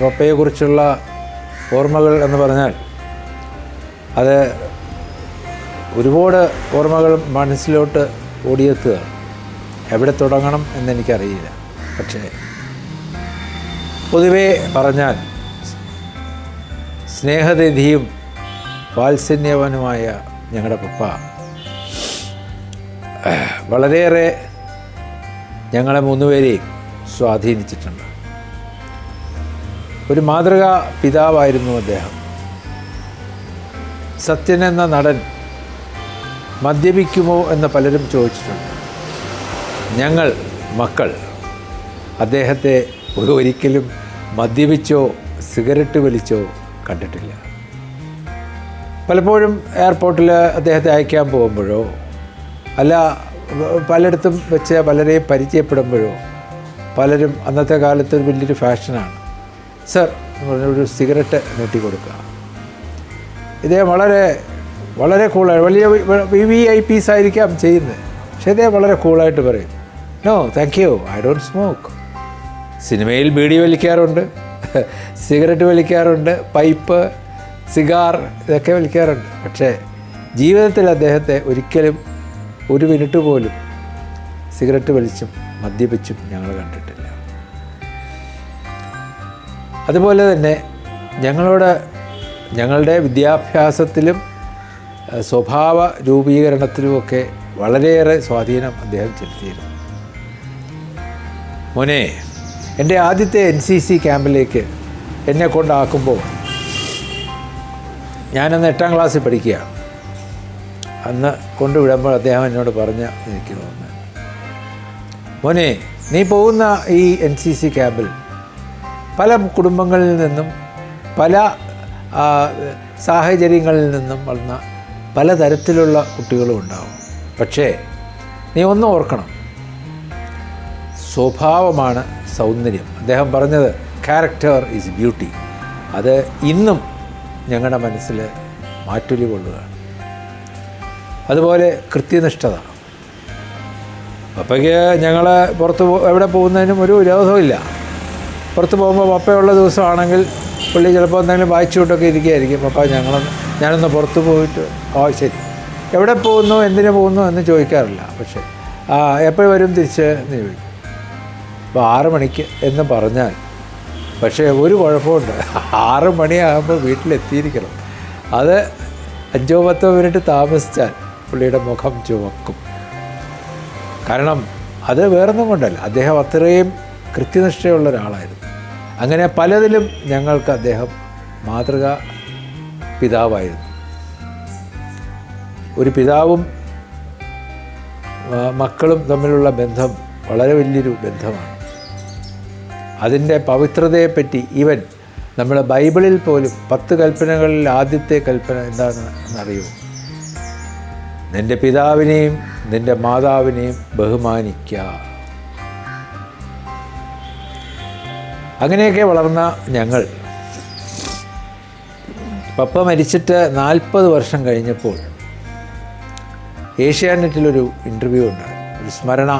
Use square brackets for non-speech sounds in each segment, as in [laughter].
പപ്പയെക്കുറിച്ചുള്ള ഓർമ്മകൾ എന്ന് പറഞ്ഞാൽ അത് ഒരുപാട് ഓർമ്മകൾ മനസ്സിലോട്ട് ഓടിയെത്തുക. എവിടെ തുടങ്ങണം എന്നെനിക്കറിയില്ല. പക്ഷേ പൊതുവേ പറഞ്ഞാൽ സ്നേഹനിധിയും വാത്സല്യവനുമായ ഞങ്ങളുടെ പപ്പ വളരെയേറെ ഞങ്ങളെ മൂന്നുപേരെയും സ്വാധീനിച്ചിട്ടുണ്ട്. ഒരു മാതൃകാ പിതാവായിരുന്നു അദ്ദേഹം. സത്യൻ എന്ന നടൻ മദ്യപിക്കുമോ എന്ന് പലരും ചോദിച്ചിട്ടുണ്ട്. ഞങ്ങൾ മക്കൾ അദ്ദേഹത്തെ ഒരിക്കലും മദ്യപിച്ചോ സിഗരറ്റ് വലിച്ചോ കണ്ടിട്ടില്ല. പലപ്പോഴും എയർപോർട്ടിൽ അദ്ദേഹത്തെ അയക്കാൻ പോകുമ്പോഴോ അല്ല പലയിടത്തും വെച്ച് പലരെയും പരിചയപ്പെടുമ്പോഴോ പലരും അന്നത്തെ കാലത്ത് വലിയൊരു ഫാഷനാണ്. സർ എന്ന് പറഞ്ഞ ഒരു സിഗരറ്റ് നീട്ടി കൊടുക്കുക. ഇതേ വളരെ വളരെ കൂളായി വലിയ വി വി ഐ പീസ് ആയിരിക്കാം ചെയ്യുന്നത്. പക്ഷേ ഇതേ വളരെ കൂളായിട്ട് പറയും no thank you I don't smoke സിനിമയിൽ ബീഡി വലിക്കാറുണ്ട് [laughs] സിഗരറ്റ് വലിക്കാറുണ്ട് പൈപ്പ് സിഗാർ ഇതൊക്കെ വലിക്കാറുണ്ട്. പക്ഷേ ജീവിതത്തിൽ അദ്ദേഹത്തെ ഒരിക്കലും ഒരു മിനിറ്റ് പോലും സിഗരറ്റ് വലിച്ചും മദ്യപിച്ചും ഞങ്ങൾ കണ്ടിട്ടില്ല. അതുപോലെ തന്നെ ഞങ്ങളോട് ഞങ്ങളുടെ വിദ്യാഭ്യാസത്തിലും സ്വഭാവ രൂപീകരണത്തിലുമൊക്കെ വളരെയേറെ സ്വാധീനം അദ്ദേഹം ചെലുത്തിയിരുന്നു. മോനെ എന്റെ ആദ്യത്തെ എൻ സി സി ക്യാമ്പിലേക്ക് എന്നെ കൊണ്ടാക്കുമ്പോൾ ഞാനന്ന് എട്ടാം ക്ലാസ്സിൽ പഠിക്കുക. അന്ന് കൊണ്ടുവിടുമ്പോൾ അദ്ദേഹം എന്നോട് പറഞ്ഞ എനിക്ക് തോന്നുന്നു മോനെ നീ പോകുന്ന ഈ എൻ സി സി ക്യാമ്പിൽ പല കുടുംബങ്ങളിൽ നിന്നും പല സാഹചര്യങ്ങളിൽ നിന്നും വളർന്ന പലതരത്തിലുള്ള കുട്ടികളും ഉണ്ടാവും. പക്ഷേ നീ ഒന്ന് ഓർക്കണം. സ്വഭാവമാണ് സൗന്ദര്യം. അദ്ദേഹം പറഞ്ഞത് ക്യാരക്ടർ ഈസ് ബ്യൂട്ടി അത് ഇന്നും ഞങ്ങളുടെ മനസ്സിൽ മാറ്റൊലി കൊള്ളുകയാണ്. അതുപോലെ കൃത്യനിഷ്ഠത. അപ്പോഴേക്ക് ഞങ്ങൾ പുറത്ത് എവിടെ പോകുന്നതിനും ഒരു വിരോധമില്ല പുറത്ത് പോകുമ്പോൾ പപ്പയുള്ള ദിവസമാണെങ്കിൽ പുള്ളി ചിലപ്പോൾ എന്തെങ്കിലും വായിച്ചുകൊണ്ടൊക്കെ ഇരിക്കുകയായിരിക്കും. പപ്പ ഞങ്ങളൊന്ന് ഞാനൊന്ന് പുറത്ത് പോയിട്ട് ഓ ശരി. എവിടെ പോകുന്നു എന്തിനു പോകുന്നു എന്ന് ചോദിക്കാറില്ല. പക്ഷേ ആ എപ്പോൾ വരും തിരിച്ച് എന്ന് ചോദിക്കും. അപ്പോൾ ആറ് മണിക്ക് എന്ന് പറഞ്ഞാൽ പക്ഷേ ഒരു കുഴപ്പമുണ്ട്. ആറ് മണിയാകുമ്പോൾ വീട്ടിലെത്തിയിരിക്കണം. അത് അഞ്ചോ പത്തോ മിനിറ്റ് താമസിച്ചാൽ പുള്ളിയുടെ മുഖം ചുവക്കും. കാരണം അത് വേറൊന്നും കൊണ്ടല്ല. അദ്ദേഹം അത്രയും കൃത്യനിഷ്ഠയുള്ള ഒരാളായിരുന്നു. അങ്ങനെ പലതിലും ഞങ്ങൾക്ക് അദ്ദേഹം മാതൃക പിതാവായിരുന്നു. ഒരു പിതാവും മക്കളും തമ്മിലുള്ള ബന്ധം വളരെ വലിയൊരു ബന്ധമാണ്. അതിന്റെ പവിത്രതയെപ്പറ്റി ഇവൻ നമ്മുടെ ബൈബിളിൽ പോലും പത്ത് കൽപ്പനകളിൽ ആദ്യത്തെ കൽപ്പന എന്താണ് എന്നറിയുമോ നിന്റെ പിതാവിനെയും നിന്റെ മാതാവിനെയും ബഹുമാനിക്കുക അങ്ങനെയൊക്കെ വളർന്ന ഞങ്ങൾ. പപ്പ മരിച്ചിട്ട് നാൽപ്പത് വർഷം കഴിഞ്ഞപ്പോൾ ഏഷ്യാനെറ്റിലൊരു ഇന്റർവ്യൂ ഉണ്ടായി. ഒരു സ്മരണ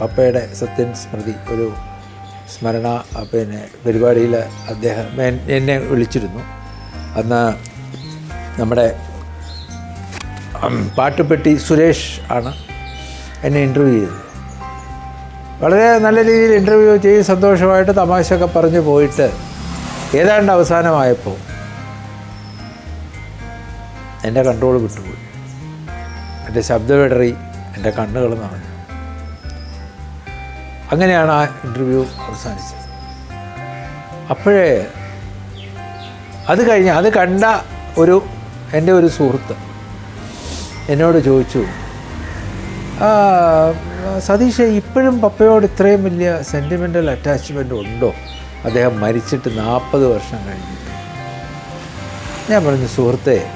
പപ്പയുടെ സത്യൻ സ്മൃതി ഒരു സ്മരണ പിന്നെ പരിപാടിയിൽ അദ്ദേഹം എന്നെ വിളിച്ചിരുന്നു. അന്ന് നമ്മുടെ പാട്ടുപെട്ടി സുരേഷ് ആണ് എന്നെ ഇന്റർവ്യൂ ചെയ്തത്. വളരെ നല്ല രീതിയിൽ ഇന്റർവ്യൂ ചെയ്ത് സന്തോഷമായിട്ട് തമാശയൊക്കെ പറഞ്ഞു പോയിട്ട് ഏതാണ്ട് അവസാനമായപ്പോൾ എന്റെ കൺട്രോൾ വിട്ടുപോയി. എന്റെ ശബ്ദമിടറി എന്റെ കണ്ണുകൾ നിറഞ്ഞു. അങ്ങനെയാണ് ആ ഇന്റർവ്യൂ അവസാനിച്ചത്. അപ്പോഴേ അത് കഴിഞ്ഞ് അത് കണ്ട ഒരു എന്റെ ഒരു സുഹൃത്ത് എന്നോട് ചോദിച്ചു "ആ, സതീഷ് ഇപ്പോഴും പപ്പയോട് ഇത്രയും വലിയ സെന്റിമെന്റൽ അറ്റാച്ച്മെന്റ് ഉണ്ടോ? അദ്ദേഹം മരിച്ചിട്ട് നാൽപ്പത് വർഷം കഴിഞ്ഞു. ഞാൻ പറഞ്ഞു സുഹൃത്തെ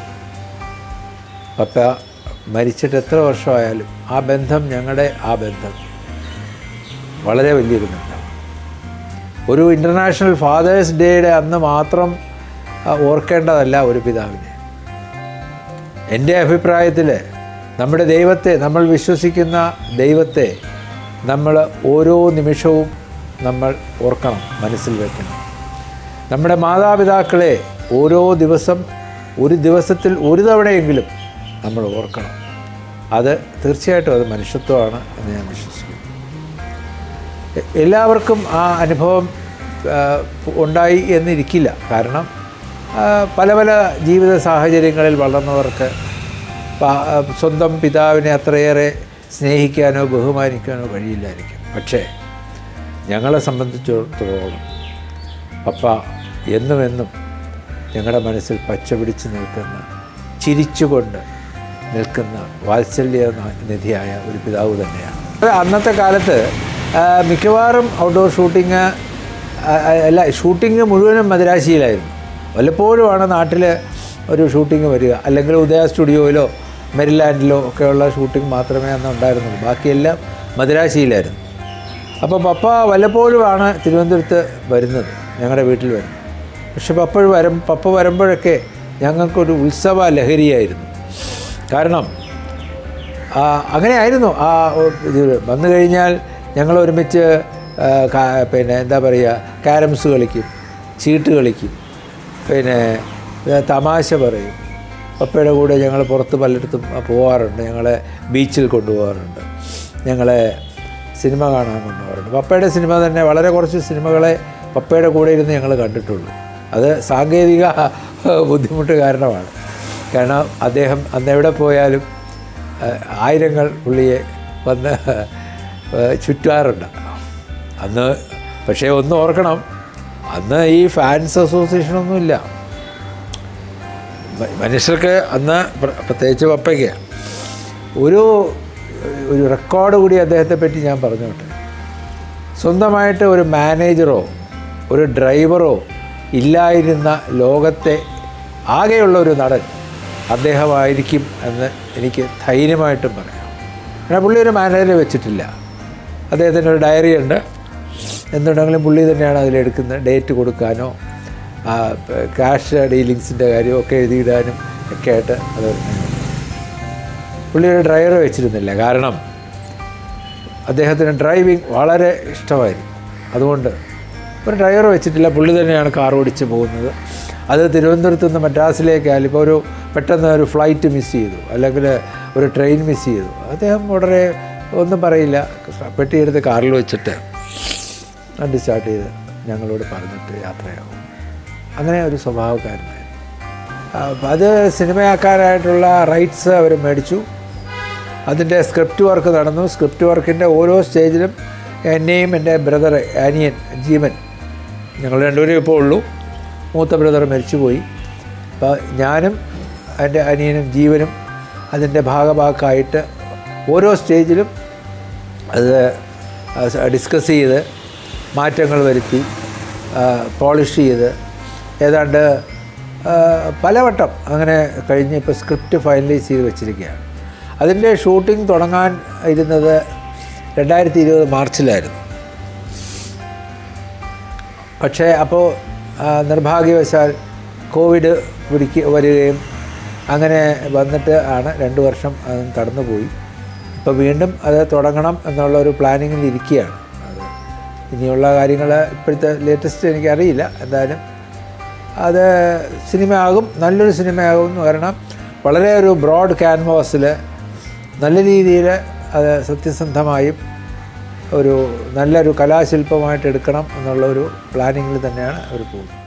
പപ്പ മരിച്ചിട്ട് എത്ര വർഷമായാലും ആ ബന്ധം ഞങ്ങളുടെ ആ ബന്ധം. വളരെ വലിയൊരു ബന്ധമാണ് ഒരു ഇന്റർനാഷണൽ ഫാദേഴ്സ് ഡേയുടെ അന്ന് മാത്രം ഓർക്കേണ്ടതല്ല ഒരു പിതാവിനെ. എന്റെ അഭിപ്രായത്തിൽ നമ്മുടെ ദൈവത്തെ നമ്മൾ വിശ്വസിക്കുന്ന ദൈവത്തെ നമ്മൾ ഓരോ നിമിഷവും നമ്മൾ ഓർക്കണം മനസ്സിൽ വെക്കണം. നമ്മുടെ മാതാപിതാക്കളെ ഓരോ ദിവസം ഒരു ദിവസത്തിൽ ഒരു തവണയെങ്കിലും നമ്മൾ ഓർക്കണം. അത് തീർച്ചയായിട്ടും അത് മനുഷ്യത്വമാണ് എന്ന് ഞാൻ വിശ്വസിക്കുന്നു. എല്ലാവർക്കും ആ അനുഭവം ഉണ്ടായി എന്നിരിക്കില്ല. കാരണം പല പല ജീവിത സാഹചര്യങ്ങളിൽ വളർന്നവർക്ക് സ്വന്തം പിതാവിനെ അത്രയേറെ സ്നേഹിക്കാനോ ബഹുമാനിക്കാനോ കഴിയില്ലായിരിക്കും. പക്ഷേ ഞങ്ങളെ സംബന്ധിച്ചിടത്തോളം പപ്പ എന്നും എന്നും ഞങ്ങളുടെ മനസ്സിൽ പച്ചപിടിച്ച് നിൽക്കുന്ന ചിരിച്ചുകൊണ്ട് നിൽക്കുന്ന വാത്സല്യ നിധിയായ ഒരു പിതാവ് തന്നെയാണ്. അന്നത്തെ കാലത്ത് മിക്കവാറും ഔട്ട്ഡോർ ഷൂട്ടിങ് അല്ല ഷൂട്ടിങ് മുഴുവനും മദ്രാശിയിലായിരുന്നു വല്ലപ്പോഴുമാണ് നാട്ടിൽ ഒരു ഷൂട്ടിങ് വരിക അല്ലെങ്കിൽ ഉദയ സ്റ്റുഡിയോയിലോ മെരിലാൻഡിലോ ഒക്കെയുള്ള ഷൂട്ടിംഗ് മാത്രമേ അന്ന് ഉണ്ടായിരുന്നുള്ളൂ. ബാക്കിയെല്ലാം മദ്രാശിയിലായിരുന്നു. അപ്പോൾ പപ്പ വല്ലപ്പോഴുമാണ് തിരുവനന്തപുരത്ത് വരുന്നത്. ഞങ്ങളുടെ വീട്ടിൽ വരുന്നത്. പക്ഷെ പപ്പ വരും പപ്പ വരുമ്പോഴൊക്കെ ഞങ്ങൾക്കൊരു ഉത്സവ ലഹരിയായിരുന്നു. കാരണം അങ്ങനെ ആയിരുന്നു ആ വന്നു കഴിഞ്ഞാൽ ഞങ്ങൾ ഒരുമിച്ച് പിന്നെ എന്താ പറയുക ക്യാരംസ് കളിക്കും ചീട്ട് കളിക്കും. പിന്നെ തമാശ പറയും. പപ്പയുടെ കൂടെ ഞങ്ങൾ പുറത്ത് പലയിടത്തും പോകാറുണ്ട് ഞങ്ങളെ ബീച്ചിൽ കൊണ്ടുപോകാറുണ്ട് ഞങ്ങളെ സിനിമ കാണാൻ കൊണ്ടുപോകാറുണ്ട് പപ്പയുടെ സിനിമ തന്നെ വളരെ കുറച്ച് സിനിമകളെ പപ്പയുടെ കൂടെ ഇരുന്ന് ഞങ്ങൾ കണ്ടിട്ടുള്ളൂ. അത് സാങ്കേതിക ബുദ്ധിമുട്ട് കാരണമാണ്. കാരണം അദ്ദേഹം അന്ന് എവിടെ പോയാലും ആയിരങ്ങൾ പുള്ളിയെ വന്ന് ചുറ്റാറുണ്ട് അന്ന് പക്ഷേ ഒന്ന് ഓർക്കണം അന്ന് ഈ ഫാൻസ് അസോസിയേഷനൊന്നുമില്ല. മനുഷ്യർക്ക് അന്ന് പ്ര- പ്രത്യേകിച്ച് പപ്പയ്ക്ക് ഒരു ഒരു റെക്കോർഡ് കൂടി അദ്ദേഹത്തെ പറ്റി ഞാൻ പറഞ്ഞോട്ടെ. സ്വന്തമായിട്ട് ഒരു മാനേജറോ ഒരു ഡ്രൈവറോ ഇല്ലായിരുന്ന ലോകത്തെ ആകെയുള്ള ഒരു നടൻ അദ്ദേഹമായിരിക്കും എന്ന് എനിക്ക് ധൈര്യമായിട്ടും പറയാം. കാരണം പുള്ളി ഒരു മാനേജറെ വെച്ചിട്ടില്ല. അദ്ദേഹത്തിന്റെ ഒരു ഡയറി ഉണ്ട്. എന്തുണ്ടെങ്കിലും പുള്ളി തന്നെയാണ് അതിലെടുക്കുന്നത് ഡേറ്റ് കൊടുക്കാനോ ക്യാഷ് ഡീലിങ്സിന്റെ കാര്യമൊക്കെ എഴുതിയിടാനും ഒക്കെ ആയിട്ട് അത് പുള്ളി ഒരു ഡ്രൈവറെ വെച്ചിരുന്നില്ല. കാരണം അദ്ദേഹത്തിന് ഡ്രൈവിംഗ് വളരെ ഇഷ്ടമായിരുന്നു. അതുകൊണ്ട് ഒരു ഡ്രൈവർ വെച്ചിട്ടില്ല. പുള്ളി തന്നെയാണ് കാർ ഓടിച്ച് പോകുന്നത്. അത് തിരുവനന്തപുരത്ത് നിന്ന് മദ്രാസിലേക്കായാലും ഇപ്പോൾ ഒരു പെട്ടെന്ന് ഒരു ഫ്ലൈറ്റ് മിസ് ചെയ്തു. അല്ലെങ്കിൽ ഒരു ട്രെയിൻ മിസ് ചെയ്തു. അദ്ദേഹം വളരെ ഒന്നും പറയില്ല. പെട്ടിയെടുത്ത് കാറിൽ വെച്ചിട്ട് വണ്ടി സ്റ്റാർട്ട് ചെയ്ത് ഞങ്ങളോട് പറഞ്ഞിട്ട് യാത്രയാവും അങ്ങനെ ഒരു സ്വഭാവക്കാരനായിരുന്നു. അത് സിനിമയാക്കാനായിട്ടുള്ള റൈറ്റ്സ് അവർ മേടിച്ചു. അതിന്റെ സ്ക്രിപ്റ്റ് വർക്ക് നടന്നു. സ്ക്രിപ്റ്റ് വർക്കിന്റെ ഓരോ സ്റ്റേജിലും എന്നെയും എന്റെ ബ്രദർ ആനിയൻ ജീവൻ ഞങ്ങൾ രണ്ടുപേരും ഇപ്പോൾ ഉള്ളൂ. മൂത്ത ബ്രദർ മരിച്ചുപോയി. അപ്പോൾ ഞാനും എന്റെ അനിയനും ജീവനും അതിന്റെ ഭാഗഭാക്കായിട്ട് ഓരോ സ്റ്റേജിലും അത് ഡിസ്കസ് ചെയ്ത് മാറ്റങ്ങൾ വരുത്തി പോളിഷ് ചെയ്ത് ഏതാണ്ട് പലവട്ടം അങ്ങനെ കഴിഞ്ഞ് ഇപ്പോൾ സ്ക്രിപ്റ്റ് ഫൈനലൈസ് ചെയ്ത് വെച്ചിരിക്കുകയാണ്. അതിന്റെ ഷൂട്ടിംഗ് തുടങ്ങാൻ ഇരുന്നത് രണ്ടായിരത്തി ഇരുപത് മാർച്ചിലായിരുന്നു. പക്ഷേ അപ്പോൾ നിർഭാഗ്യവശാൽ കോവിഡ് പിടിക്ക് വരികയും അങ്ങനെ വന്നിട്ട് ആണ് രണ്ട് വർഷം അത് കടന്നുപോയി. ഇപ്പോൾ വീണ്ടും അത് തുടങ്ങണം എന്നുള്ള ഒരു പ്ലാനിങ്ങിൽ ഇരിക്കുകയാണ്. അത് ഇനിയുള്ള കാര്യങ്ങൾ ഇപ്പോഴത്തെ ലേറ്റസ്റ്റ് എനിക്കറിയില്ല എന്തായാലും അത് സിനിമയാകും നല്ലൊരു സിനിമയാകും കാരണം വളരെ ഒരു ബ്രോഡ് ക്യാൻവാസിൽ നല്ല രീതിയിൽ അത് സത്യസന്ധമായും ഒരു നല്ലൊരു കലാശില്പമായിട്ട് എടുക്കണം എന്നുള്ള ഒരു പ്ലാനിങ്ങിൽ തന്നെയാണ് അവർ പോകുന്നത്.